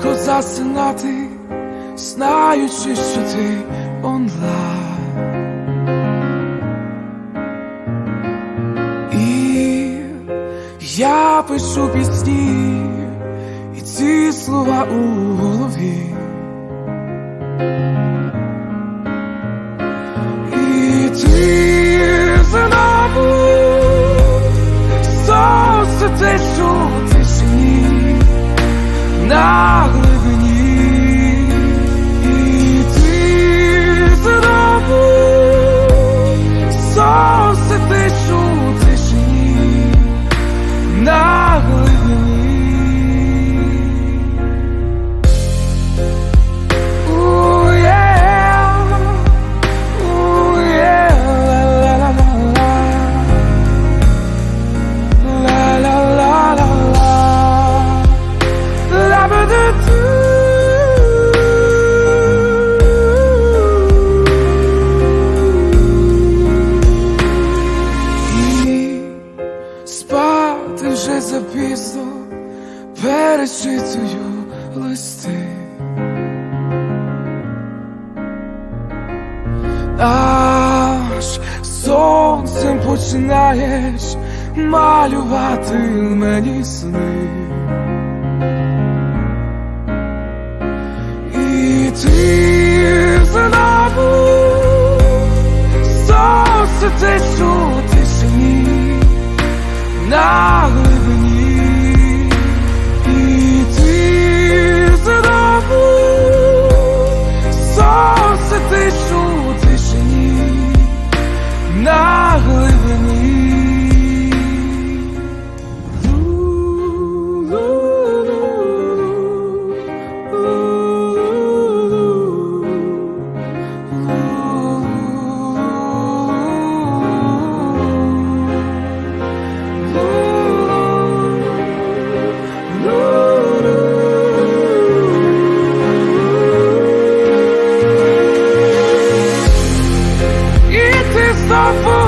засинати, знаючи, що ти онлайн. І я пишу пісні, і ці слова у голові. dog перечитую листи, аж сонцем починаєш малювати мені сни. І ти знову сонце for